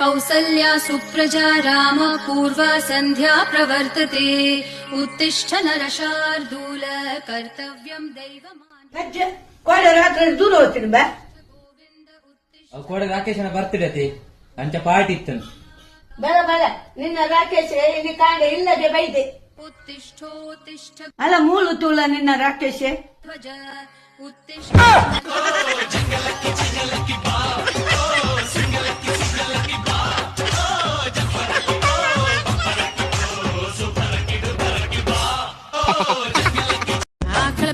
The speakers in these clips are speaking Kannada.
कौसल्या सुप्रजा राम पूर्वा सन्ध्या प्रवर्तते उत्तिष्ठ नरशार्दूल कर्तव्यम् दैवमान् ಅಜ್ಜ ಕೋಡೆ ರಾತ್ರಿ ದೂರ ಹೋಗ್ತೀನಿ ಬಾ ಅವ್ ಕೂಡ ರಾಕೇಶನ ಬರ್ತ್ಡೇ ಅತಿ ಅಂಚ ಪಾರ್ಟಿ ಇತ್ತು ಬೇಡ ಬೇಡ ನಿನ್ನ ರಾಕೇಶ್ ಇಲ್ಲಿ ಕಾಂಡ ಇಲ್ಲದೆ ಬೈದೆ उत्तिष्ठोत्तिष्ठ ಅಲ್ಲ ಮೂಳು ತೂಳ ನಿನ್ನ ರಾಕೇಶ್ ध्वज उत्तिष्ठ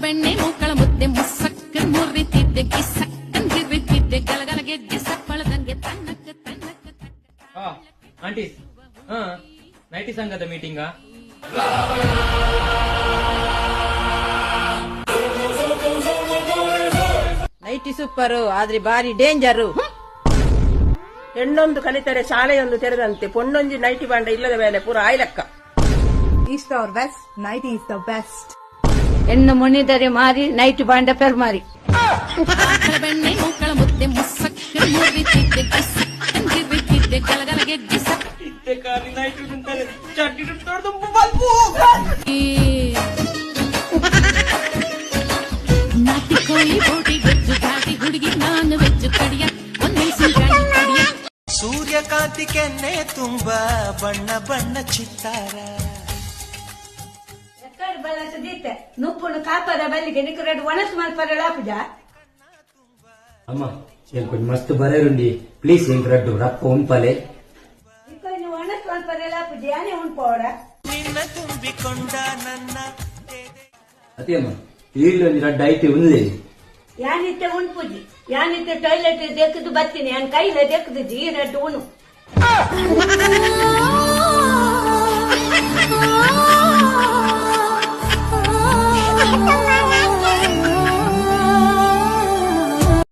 ಬೆಣ್ಣೆ ಮೂಕಳ ಮುದ್ದೆ ಮುಸ್ಸಕ್ಕನ್ ಮುರಿತಿದ್ದೆ ಕಿಸಕ್ಕನ್ ಗಿರ್ರಿತಿದ್ದೆ ಗಲಗಲ ಗೆಜ್ಜೆ ಸಪ್ಪಳದಂಗೆ ತನ್ನಕ್ಕ ತನ್ನಕ್ಕ ಆಂಟಿ. ಹಾ ನೈಟಿ ಸಂಘದ ಮೀಟಿಂಗಾ ನೈಟಿ ಸೂಪರು ಆದ್ರೆ ಬಾರಿ ಡೇಂಜರ್. ಹೆಣ್ಣೊಂದು ಕಲಿತರೆ ಶಾಲೆಯೊಂದು ತೆರೆದಂತೆ ಪೊಣ್ಣೊಂದು ನೈಟಿ ಬಾಂಡ ಇಲ್ಲದ ಮೇಲೆ ಪೂರ ಆಯ್ಲಕ್ಕ. East or West, 90 is the best. ಹೆಣ್ಣು ಮುನಿದರೆ ಮಾರಿ ನೈಟ್ ಬಾಂಡ ಪೆರ್ಮಾರಿ ಆಕಳ ಬೆಣ್ಣೆ ಮೂಕಳ ಮುದ್ದೆ ಮುಸ್ಸಕ್ಕನ್ ಮುರಿತಿದ್ದೆ ಗಿಸ್ಸಕ್ಕನ್ ಗಿರ್ರಿತಿದ್ದೆ ಗಲಗಲ ಗೆದ್ದೆ ಸಪ್ಪ ನಾಟಿ ಕೋಳಿ ಬೋಟಿ ಗೊಜ್ಜು ಘಾಟಿ ಹುಡುಗಿ ನಾನು ವೆಜ್ಜು ಕಡಿಯ ಒಂದ್ ಮೆಣಸಿನಕಾಯಿ ಕಡಿಯ ಸೂರ್ಯಕಾಂತಿ ಕೆನ್ನೆ ತುಂಬ ಬಣ್ಣ ಬಣ್ಣ ಚಿತ್ತಾರ ಎಕ್ಕಡ ಬಳಸದಿತ್ತೆ ನುಪ್ಪುನು ಕಾಪದ ಬಲ್ಲಿಗೆ ನಿಕರೆಡ್ ಒಣಸು ಮಲ್ಪರ ಲಾಪುಜ ಅಮ್ಮ ಏನ್ ಕೊಂಚ ಮಸ್ತ್ ಬರೇರುಂಡಿ. ಪ್ಲೀಸ್ ಏನ್ ರಡ್ಡು ರಪ್ಪ ಉಂಪಲೆ. ಇಕೊಂಡು ಒಣಸು ಮಲ್ಪರ ಲಾಪುಜ ಯಾನೇ ಉಂಪೋಡ ನಿನ್ನ ತುಂಬಿಕೊಂಡ ನನ್ನ ಅದೇ ಅಮ್ಮ ಈಗಲೂ ರಡ್ಡ ಐತೆ ಉಂದ್ಲೆ ಯಾನಿತ್ತೆ ಉಣ್ಪುಜಿ ಯಾನಿತ್ತೆ ಟಾಯ್ಲೆಟ್ ದೆಕ್ಕದು ಬರ್ತೀನಿ ಯಾನ್ ಕೈಲ ದೆಕ್ಕದು ಜೀ ರಡ್ಡು ಉಣು.